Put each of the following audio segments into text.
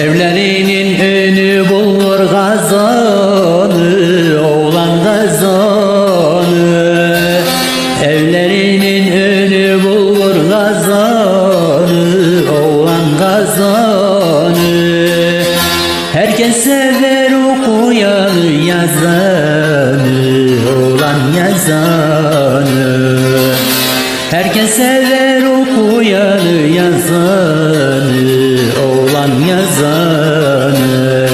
Evlerinin önü bulur gazanı Oğlan gazanı. Evlerinin önü bulur gazanı Oğlan gazanı. Herkes sever okuyan yazanı Oğlan yazanı. Herkes sever okuyan yazanı yazanı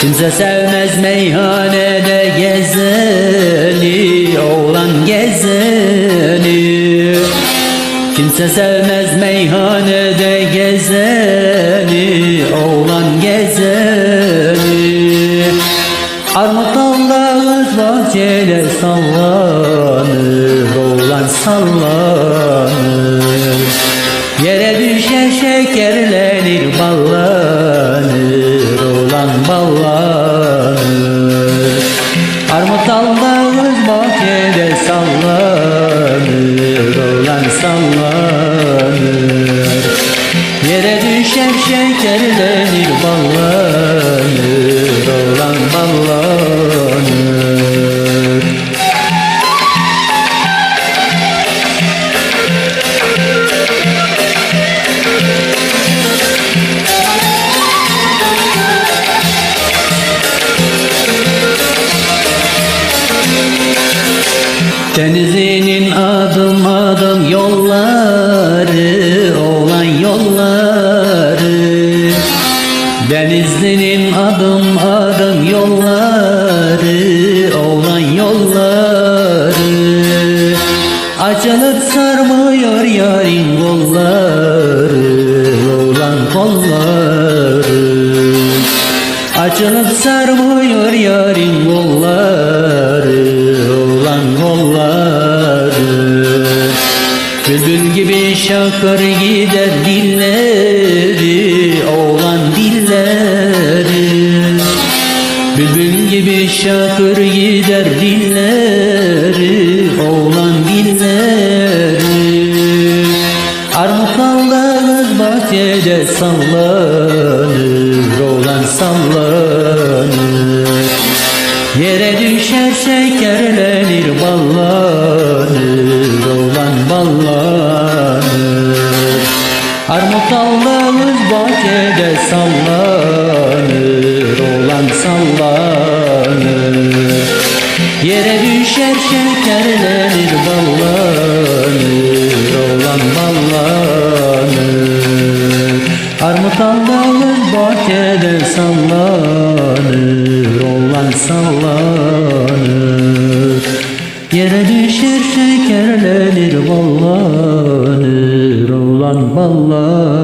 Kimse sevmez meyhanede gezeni Oğlan gezeni. Kimse sevmez meyhanede gezeni Oğlan gezeni. Armut dallarız bahçede sallanır Oğlan sallanır. Yere düşer şekerlenir şekerlenir ballanır Oğlan ballanır Denizinin adım adım yolları olan yolları Adım adım yolları olan yolları. Açılıp sarmıyor yarın kolları olan kolları. Açılıp sarmıyor yarın kolları olan kolları. Bülbül gibi şakır gider dilleri oğlan Bülbül gibi şakır gider dilleri oğlan dilleri Armut aldığınız bahçede sallanır Oğlan sallanır. Yere düşer şekerlenir ballanır Oğlan ballanır. Armut aldığınız bahçede sallanır Oğlan sallanır Yere düşer şekerlenir ballanır Oğlan ballanır Armut aldığınız bahçede sallanır. Oğlan sallanır. Yere düşer şekerlenir ballanır Oğlan ballanır